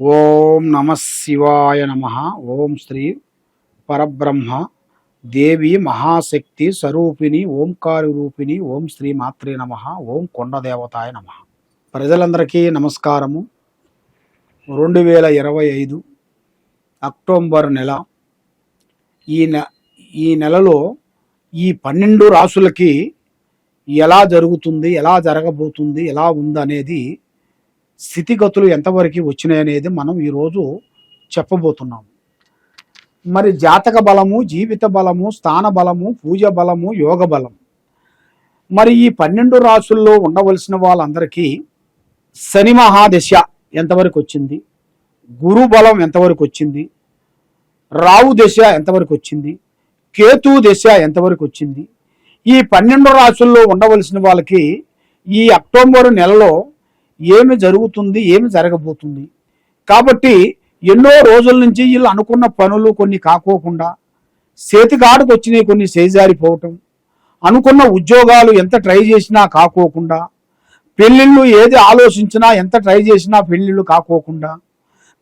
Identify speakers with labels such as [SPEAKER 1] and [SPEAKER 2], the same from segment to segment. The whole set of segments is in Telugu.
[SPEAKER 1] ఓం నమ శివాయ నమ. ఓం శ్రీ పరబ్రహ్మ. దేవి మహాశక్తి స్వరూపిణి ఓంకారి రూపిణి ఓం శ్రీ మాత్రే నమ. ఓం కొండదేవతాయ నమ. ప్రజలందరికీ నమస్కారము. రెండు వేల ఇరవై ఐదు అక్టోబర్ నెల. ఈ నె ఈ నెలలో ఈ పన్నెండు రాసులకి ఎలా జరుగుతుంది ఎలా జరగబోతుంది ఎలా ఉందనేది స్థితిగతులు ఎంతవరకు వచ్చినాయనేది మనం ఈరోజు చెప్పబోతున్నాం. మరి జాతక బలము జీవిత బలము స్థాన బలము పూజ బలము యోగ బలం. మరి ఈ పన్నెండు రాసుల్లో ఉండవలసిన వాళ్ళందరికీ శని మహాదశ ఎంతవరకు వచ్చింది? గురు బలం ఎంతవరకు వచ్చింది? రావు దశ ఎంతవరకు వచ్చింది? కేతు దశ ఎంతవరకు వచ్చింది? ఈ పన్నెండు రాసుల్లో ఉండవలసిన వాళ్ళకి ఈ అక్టోబర్ నెలలో ఏమి జరుగుతుంది ఏమి జరగబోతుంది. కాబట్టి ఎన్నో రోజుల నుంచి వీళ్ళు అనుకున్న పనులు కొన్ని కాకోకుండా చేతికాడుకు వచ్చినాయి కొన్ని చేజారిపోవటం అనుకున్న ఉద్యోగాలు ఎంత ట్రై చేసినా కాకోకుండా పెళ్ళిళ్ళు ఏది ఆలోచించినా ఎంత ట్రై చేసినా పెళ్ళిళ్ళు కాకోకుండా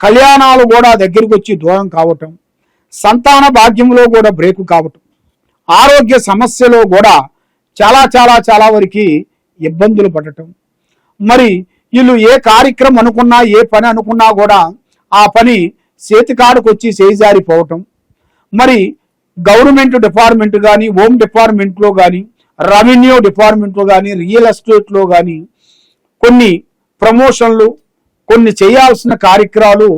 [SPEAKER 1] కళ్యాణాలు కూడా దగ్గరికి వచ్చి దూరం కావటం సంతాన భాగ్యంలో కూడా బ్రేకు కావటం ఆరోగ్య సమస్యలో కూడా చాలా చాలా చాలా వరకు ఇబ్బందులు పడటం. మరి వీళ్ళు ఏ కార్యక్రమం అనుకున్నా ఏ పని అనుకున్నా కూడా ఆ పని చేతికాడుకు వచ్చి చేజారిపోవటం మరి గవర్నమెంట్ డిపార్ట్మెంట్ కానీ హోమ్ డిపార్ట్మెంట్లో కానీ రెవెన్యూ డిపార్ట్మెంట్లో కానీ రియల్ ఎస్టేట్లో కానీ కొన్ని ప్రమోషన్లు కొన్ని చేయాల్సిన కార్యక్రమాలు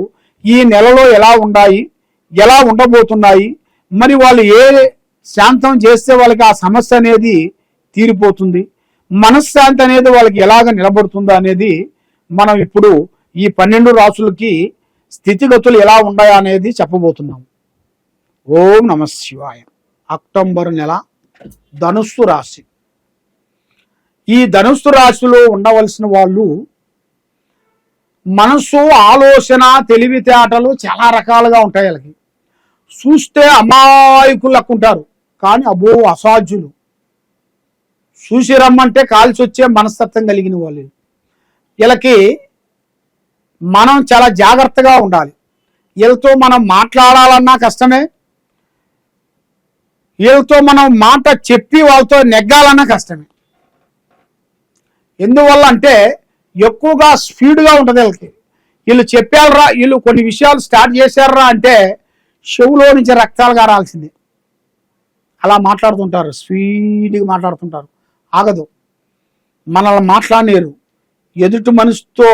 [SPEAKER 1] ఈ నెలలో ఎలా ఉన్నాయి ఎలా ఉండబోతున్నాయి మరి వాళ్ళు ఏ శాంతం చేస్తే వాళ్ళకి ఆ సమస్య అనేది తీరిపోతుంది. మనశ్శాంతి అనేది వాళ్ళకి ఎలాగ నిలబడుతుందో అనేది మనం ఇప్పుడు ఈ పన్నెండు రాసులకి స్థితిగతులు ఎలా ఉన్నాయా అనేది చెప్పబోతున్నాం. ఓం నమ శివాయ. అక్టోబర్ నెల ధనుస్సు రాశి. ఈ ధనుస్సు రాశిలో ఉండవలసిన వాళ్ళు మనస్సు ఆలోచన తెలివితేటలు చాలా రకాలుగా ఉంటాయి వాళ్ళకి. చూస్తే అమాయకులకు ఉంటారు కానీ అబో అసాధ్యులు. చూసి రమ్మంటే కాల్చి వచ్చే మనస్తత్వం కలిగిన వాళ్ళు. వీళ్ళకి మనం చాలా జాగ్రత్తగా ఉండాలి. వీళ్ళతో మనం మాట్లాడాలన్నా కష్టమే. వీళ్ళతో మనం మాట చెప్పి వాళ్ళతో నెగ్గాలన్నా కష్టమే. ఎందువల్ల అంటే ఎక్కువగా స్పీడ్గా ఉంటుంది వీళ్ళకి. వీళ్ళు చెప్పారా వీళ్ళు కొన్ని విషయాలు స్టార్ట్ చేశారా అంటే చెవులో నుంచి రక్తాలు కారాల్సిందే అలా మాట్లాడుతుంటారు స్పీడ్గా మాట్లాడుతుంటారు. ఆగదు. మనల్ని మాట్లాడలేరు ఎదుటి మనిషితో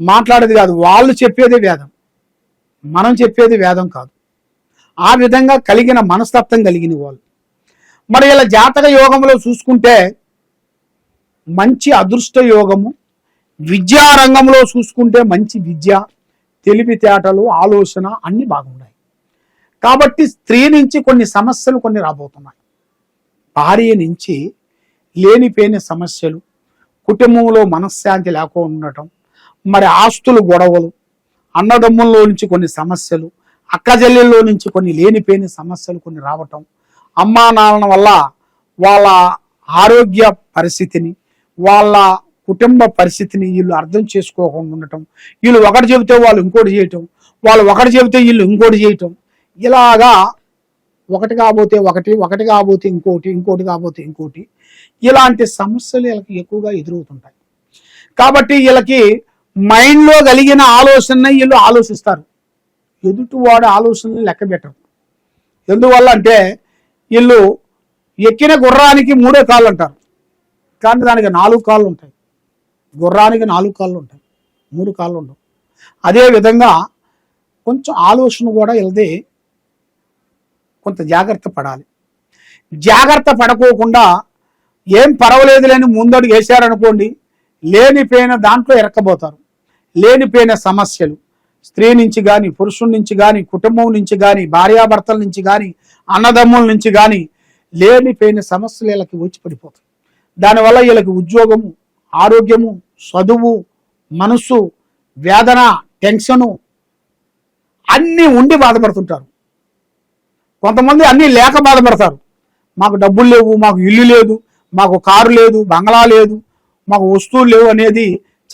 [SPEAKER 1] మాట్లాడేది కాదు. వాళ్ళు చెప్పేది వేదం. మనం చెప్పేది వేదం కాదు. ఆ విధంగా కలిగిన మనస్తత్వం కలిగిన వాళ్ళు. మరి ఇలా జాతక యోగంలో చూసుకుంటే మంచి అదృష్ట యోగము విద్యా రంగంలో చూసుకుంటే మంచి విద్య తెలివితేటలు ఆలోచన అన్నీ బాగున్నాయి. కాబట్టి స్త్రీ నుంచి కొన్ని సమస్యలు కొన్ని రాబోతున్నాయి. భార్య నుంచి లేనిపోయిన సమస్యలు కుటుంబంలో మనశ్శాంతి లేకుండా ఉండటం మరి ఆస్తులు గొడవలు అన్నదమ్ముల్లో నుంచి కొన్ని సమస్యలు అక్కజల్లెల్లో నుంచి కొన్ని లేనిపోయిన సమస్యలు కొన్ని రావటం అమ్మా నాన్న వల్ల వాళ్ళ ఆరోగ్య పరిస్థితిని వాళ్ళ కుటుంబ పరిస్థితిని వీళ్ళు అర్థం చేసుకోకుండా ఉండటం వీళ్ళు ఒకటి చెబితే వాళ్ళు ఇంకోటి చేయటం వాళ్ళు ఒకటి చెబితే వీళ్ళు ఇంకోటి చేయటం ఇలాగా ఒకటి కాబోతే ఒకటి ఒకటి కాబోతే ఇంకోటి ఇంకోటి కాబోతే ఇంకోటి. ఇలాంటి సమస్యలు వీళ్ళకి ఎక్కువగా ఎదురవుతుంటాయి. కాబట్టి వీళ్ళకి మైండ్లో కలిగిన ఆలోచన వీళ్ళు ఆలోచిస్తారు. ఎదుటివాడు ఆలోచనలు లెక్క పెట్టరు. ఎందువల్ల అంటే వీళ్ళు ఎక్కిన గుర్రానికి మూడే కాళ్ళు అంటారు. కానీ దానికి నాలుగు కాళ్ళు ఉంటాయి. గుర్రానికి నాలుగు కాళ్ళు ఉంటాయి. మూడు కాళ్ళు ఉండవు. అదే విధంగా కొంచెం ఆలోచన కూడా వీళ్ళది కొంత జాగ్రత్త పడాలి. జాగ్రత్త పడకోకుండా ఏం పర్వాలేదులేని ముందడుగు వేశారనుకోండి లేనిపోయిన దాంట్లో ఎరక్కబోతారు లేనిపోయిన సమస్యలు స్త్రీ నుంచి కానీ పురుషుల నుంచి కానీ కుటుంబం నుంచి కానీ భార్యాభర్తల నుంచి కానీ అన్నదమ్ముల నుంచి కానీ లేనిపోయిన సమస్యలు వీళ్ళకి వచ్చి పడిపోతాయి దానివల్ల వీళ్ళకి ఉద్యోగము ఆరోగ్యము చదువు మనస్సు వేదన టెన్షను అన్నీ ఉండి బాధపడుతుంటారు. కొంతమంది అన్నీ లేక బాధపడతారు. మాకు డబ్బులు లేవు మాకు ఇల్లు లేదు మాకు కారు లేదు బంగ్లా లేదు మాకు వస్తువులు లేవు అనేది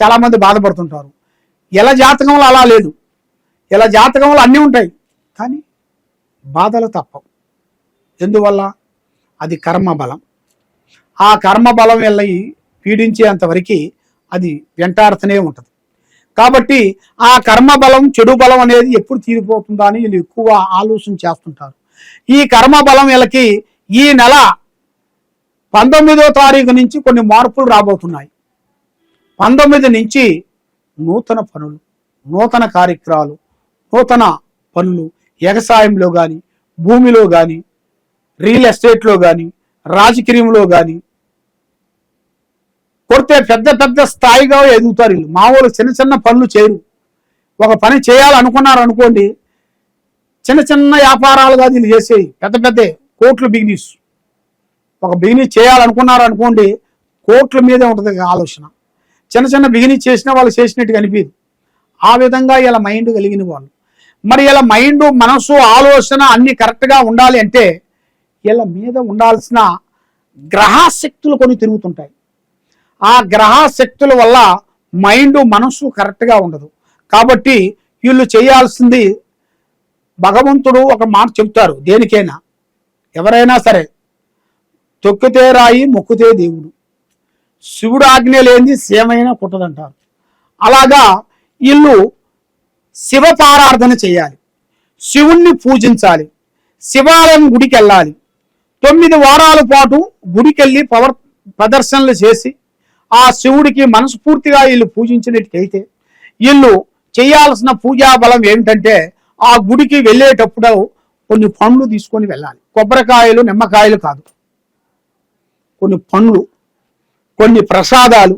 [SPEAKER 1] చాలామంది బాధపడుతుంటారు. ఎలా జాతకంలో అలా లేదు. ఇలా జాతకంలో అన్నీ ఉంటాయి. కానీ బాధలు తప్పవు. ఎందువల్ల? అది కర్మ బలం. ఆ కర్మ బలం వెళ్ళి పీడించేంతవరకు అది వెంటాడుతూనే ఉంటుంది. కాబట్టి ఆ కర్మ బలం చెడు బలం అనేది ఎప్పుడు తీరిపోతుందా అని వీళ్ళు ఎక్కువ ఆలోచన చేస్తుంటారు. ఈ కర్మ బలం వీళ్ళకి ఈ నెల పంతొమ్మిదో తారీఖు నుంచి కొన్ని మార్పులు రాబోతున్నాయి. పంతొమ్మిది నుంచి నూతన పనులు నూతన కార్యక్రమాలు నూతన పనులు వ్యవసాయంలో కానీ భూమిలో కానీ రియల్ ఎస్టేట్లో కానీ రాజకీయంలో కానీ కొడితే పెద్ద పెద్ద స్థాయిగా ఎదుగుతారు వీళ్ళు. మామూలు చిన్న చిన్న పనులు చేయరు. ఒక పని చేయాలనుకున్నారు అనుకోండి చిన్న చిన్న వ్యాపారాలుగా వీళ్ళు చేసేవి పెద్ద పెద్ద కోట్లు బిజినెస్ ఒక బిజినెస్ చేయాలనుకున్నారు అనుకోండి కోట్ల మీదే ఉంటుంది ఆలోచన. చిన్న చిన్న బిజినెస్ చేసినా వాళ్ళు చేసినట్టు కనిపించదు ఆ విధంగా ఇలా మైండ్ కలిగిన వాళ్ళు. మరి ఇలా మైండ్ మనసు ఆలోచన అన్ని కరెక్ట్గా ఉండాలి అంటే ఇలా మీద ఉండాల్సిన గ్రహశక్తులు కొన్ని తిరుగుతుంటాయి. ఆ గ్రహశక్తుల వల్ల మైండ్ మనసు కరెక్ట్గా ఉండదు. కాబట్టి వీళ్ళు చేయాల్సింది భగవంతుడు ఒక మాట చెప్తారు దేనికైనా. ఎవరైనా సరే తొక్కితే రాయి మొక్కుతే దేవుడు. శివుడు ఆజ్ఞ లేనిది సేమైనా పుట్టదంటారు. అలాగా వీళ్ళు శివ చేయాలి. శివుణ్ణి పూజించాలి. శివాలయం గుడికి వెళ్ళాలి తొమ్మిది వారాల పాటు గుడికెళ్ళి పవర్ ప్రదర్శనలు చేసి ఆ శివుడికి మనస్ఫూర్తిగా వీళ్ళు పూజించినట్టయితే వీళ్ళు చేయాల్సిన పూజా బలం ఏమిటంటే ఆ గుడికి వెళ్ళేటప్పుడు కొన్ని పండ్లు తీసుకొని వెళ్ళాలి. కొబ్బరికాయలు నిమ్మకాయలు కాదు. కొన్ని పండ్లు కొన్ని ప్రసాదాలు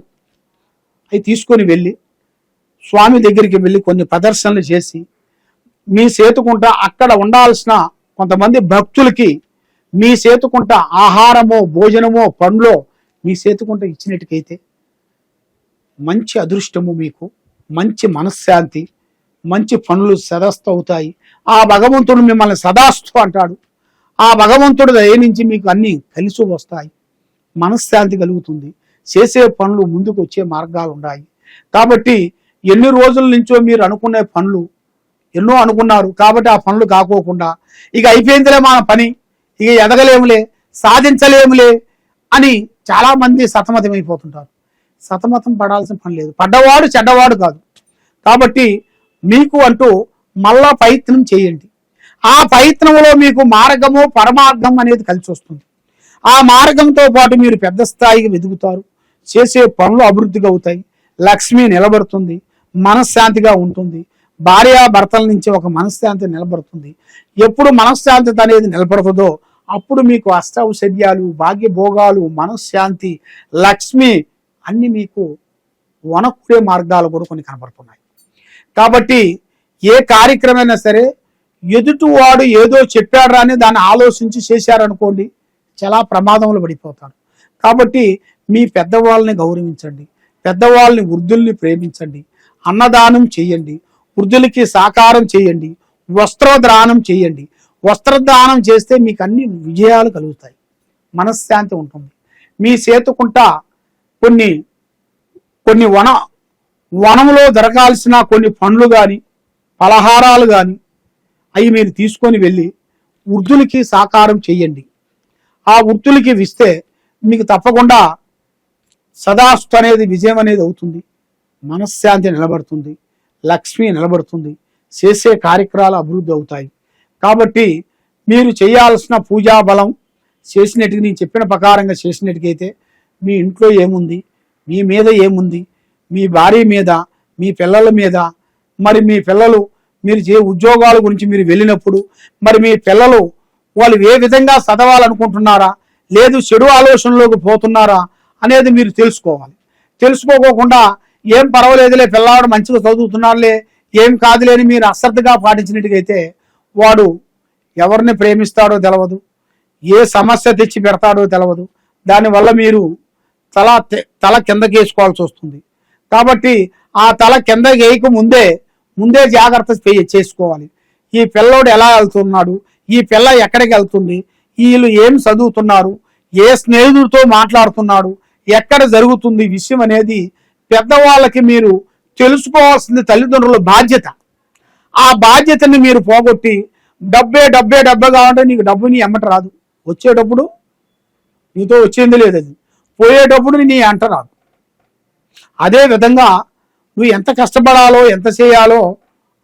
[SPEAKER 1] అవి తీసుకొని వెళ్ళి స్వామి దగ్గరికి వెళ్ళి కొన్ని ప్రదర్శనలు చేసి మీ సేతుకుంట అక్కడ ఉండాల్సిన కొంతమంది భక్తులకి మీ సేతుకుంట ఆహారమో భోజనమో పండ్లో మీ సేతుకుంట ఇచ్చినట్టుకైతే మంచి అదృష్టము మీకు మంచి మనశ్శాంతి మంచి పనులు సదస్తు అవుతాయి. ఆ భగవంతుడు మిమ్మల్ని సదాస్తు అంటాడు. ఆ భగవంతుడు దయ నుంచి మీకు అన్నీ కలిసి వస్తాయి. మనశ్శాంతి కలుగుతుంది. చేసే పనులు ముందుకు వచ్చే మార్గాలు ఉన్నాయి. కాబట్టి ఎన్ని రోజుల నుంచో మీరు అనుకునే పనులు ఎన్నో అనుకున్నారు. కాబట్టి ఆ పనులు కాకోకుండా ఇక అయిపోయిందిలే మన పని. ఇక ఎదగలేములే సాధించలేములే అని చాలామంది సతమతమైపోతుంటారు. సతమతం పడాల్సిన పని లేదు. పడ్డవాడు చెడ్డవాడు కాదు. కాబట్టి మీకు అంటూ మళ్ళా ప్రయత్నం చేయండి. ఆ ప్రయత్నంలో మీకు మార్గము పరమార్థం అనేది కలిసి వస్తుంది. ఆ మార్గంతో పాటు మీరు పెద్ద స్థాయికి వెదుగుతారు చేసే పనులు అభివృద్ధిగా అవుతాయి. లక్ష్మి నిలబడుతుంది. మనశ్శాంతిగా ఉంటుంది. భార్య భర్తల నుంచి ఒక మనశ్శాంతి నిలబడుతుంది. ఎప్పుడు మనశ్శాంతి అనేది నిలబడుతుందో అప్పుడు మీకు అష్టౌషధ్యాలు భాగ్యభోగాలు మనశ్శాంతి లక్ష్మి అన్ని మీకు వనక్కుడే మార్గాలు కూడా కొన్ని కనబడుతున్నాయి. కాబట్టి ఏ కార్యక్రమైనా సరే ఎదుటివాడు ఏదో చెప్పాడు అని దాన్ని ఆలోచించి చేశారనుకోండి చాలా ప్రమాదంలో పడిపోతాడు కాబట్టి మీ పెద్దవాళ్ళని గౌరవించండి పెద్దవాళ్ళని వృద్ధుల్ని ప్రేమించండి అన్నదానం చేయండి వృద్ధులకి సాకారం చేయండి వస్త్రదానం చేయండి. వస్త్రదానం చేస్తే మీకు అన్ని విజయాలు కలుగుతాయి. మనశ్శాంతి ఉంటుంది. మీ చేతుకుంటా కొన్ని కొన్ని వన వనంలో దొరకాల్సిన కొన్ని పండ్లు కానీ పలహారాలు కానీ అవి మీరు తీసుకొని వెళ్ళి వృద్ధులకి సాకారం చేయండి ఆ వృద్ధులకి ఇస్తే మీకు తప్పకుండా సదాస్తు అనేది విజయం అనేది అవుతుంది. మనశ్శాంతి నిలబడుతుంది. లక్ష్మి నిలబడుతుంది. చేసే కార్యక్రమాలు అభివృద్ధి అవుతాయి. కాబట్టి మీరు చేయాల్సిన పూజా బలం చేసినట్టుగా నేను చెప్పిన ప్రకారంగా చేసినట్టుకైతే మీ ఇంట్లో ఏముంది? మీ మీద ఏముంది? మీ భార్య మీద మీ పిల్లల మీద మరి మీ పిల్లలు మీరు చే ఉద్యోగాల గురించి మీరు వెళ్ళినప్పుడు మరి మీ పిల్లలు వాళ్ళు ఏ విధంగా చదవాలనుకుంటున్నారా లేదు చెడు ఆలోచనలోకి పోతున్నారా అనేది మీరు తెలుసుకోవాలి. తెలుసుకోకుండా ఏం పర్వాలేదులే పిల్లవాడు మంచిగా చదువుతున్నారులే ఏం కాదులేని మీరు అశ్రద్ధగా పాటించినట్టుగైతే వాడు ఎవరిని ప్రేమిస్తాడో తెలవదు ఏ సమస్య తెచ్చి పెడతాడో తెలవదు. దానివల్ల మీరు తల తల కిందకి వేసుకోవాల్సి వస్తుంది కాబట్టి ఆ తల కింద వేయక ముందే ముందే జాగ్రత్త చేసుకోవాలి. ఈ పిల్లోడు ఎలా వెళ్తున్నాడు? ఈ పిల్ల ఎక్కడికి వెళ్తుంది? వీళ్ళు ఏం చదువుతున్నారు? ఏ స్నేహితుడితో మాట్లాడుతున్నాడు? ఎక్కడ జరుగుతుంది విషయం అనేది పెద్దవాళ్ళకి మీరు తెలుసుకోవాల్సింది తల్లిదండ్రుల బాధ్యత. ఆ బాధ్యతని మీరు పోగొట్టి డబ్బే డబ్బే డబ్బే కావాలంటే నీకు డబ్బు నీ ఎమ్మట రాదు. వచ్చేటప్పుడు నీతో వచ్చేది లేదు అది. పోయేటప్పుడు నీ అంట రాదు. అదే విధంగా నువ్వు ఎంత కష్టపడాలో ఎంత చేయాలో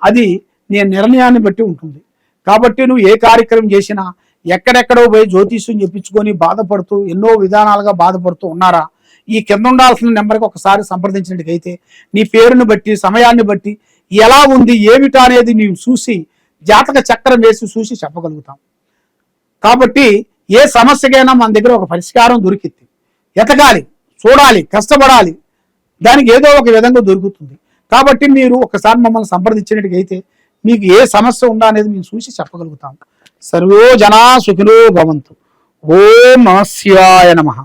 [SPEAKER 1] అది నీ నిర్ణయాన్ని బట్టి ఉంటుంది. కాబట్టి నువ్వు ఏ కార్యక్రమం చేసినా ఎక్కడెక్కడో పోయి జ్యోతిష్యం చెప్పించుకొని బాధపడుతూ ఎన్నో విధానాలుగా బాధపడుతూ ఉన్నారా? ఈ కింద ఉండాల్సిన నెంబర్కి ఒకసారి సంప్రదించినట్టుకైతే నీ పేరుని బట్టి సమయాన్ని బట్టి ఎలా ఉంది ఏమిటా అనేది నీవు చూసి జాతక చక్రం వేసి చూసి చెప్పగలుగుతాం. కాబట్టి ఏ సమస్యకైనా మన దగ్గర ఒక పరిష్కారం దొరికింది ఎతకాలి చూడాలి కష్టపడాలి దానికి ఏదో ఒక విధంగా దొరుకుతుంది. కాబట్టి మీరు ఒకసారి మమ్మల్ని సంప్రదించినట్టుగైతే మీకు ఏ సమస్య ఉందా అనేది మేము చూసి చెప్పగలుగుతాం. సర్వో జనా సుఖినో భవంతు. ఓం నమస్యాయ నమః.